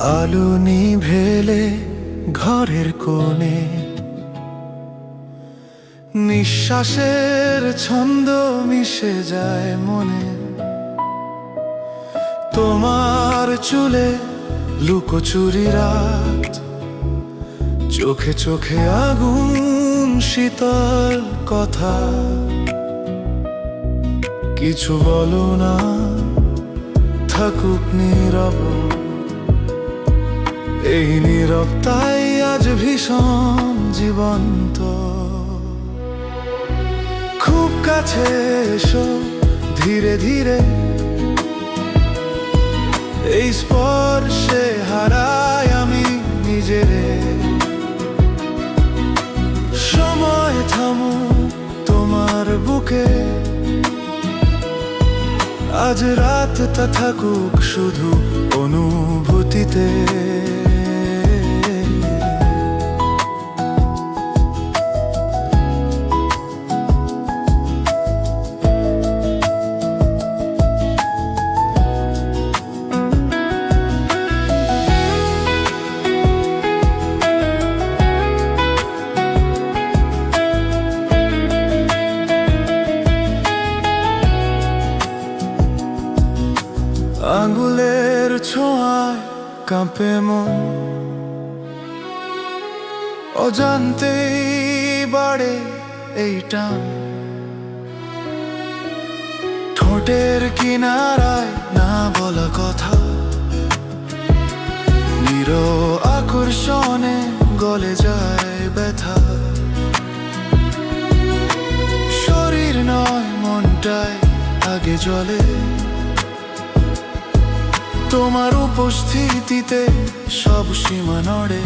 আলো নিভেলে ঘরের কোণে। নিঃশ্বাসের ছন্দ মিশে যায় মনে। তোমার চুলে লুকোচুরি রাত। চোখে চোখে আগুন শীতল কথা। কিছু বলো না, থাকুক নীরব। এই নীরবতাই আজ ভীষণ জীবন্ত। খুব কাছে এসো ধীরে ধীরে। এই স্পর্শে হারাই আমি নিজেরে। সময় থামু তোমার বুকে। আজ রাতটা থাকুক শুধু অনুভূতিতে। আঙ্গুলের ছোঁয়ায় কাঁপে মন। অজান্তেই বাড়ে এই টান। ঠোঁটের কিনারায় না বলা কথা। নির আকর্ষণে গলে যায় ব্যথা। শরীর নয় মনটায় আগে জলে তোমার উপস্থিতিতে সব সীমা নড়ে।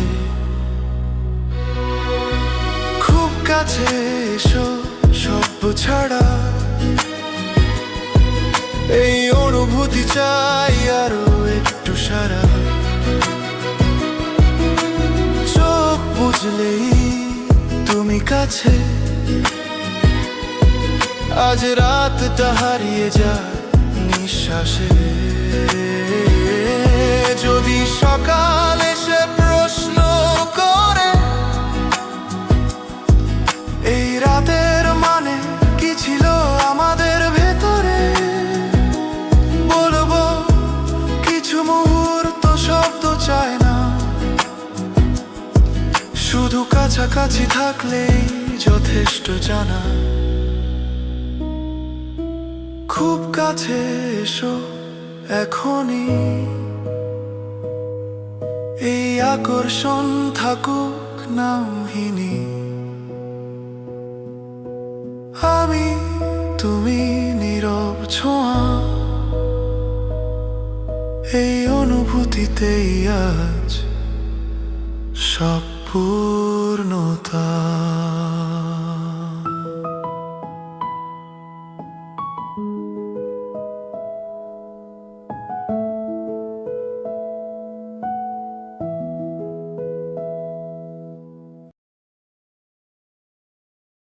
খুব কাছে এসো সব ছাড়া। এই অনুভূতি চাই আরও একটু সারা। চোখ বুঝলেই তুমি কাছে। আজ রাতটা হারিয়ে যা নিঃশ্বাসে। শব্দ চায় না। শুধু কাছাকাছি থাকলেই যথেষ্ট জানা। খুব কাছে এসো এখনই। এই আকর্ষণ থাকুক নামহীনি। আমি, তুমি, নীরব ছোঁয়া। এই অনুভূতিতেই আজ সব পূর্ণতা।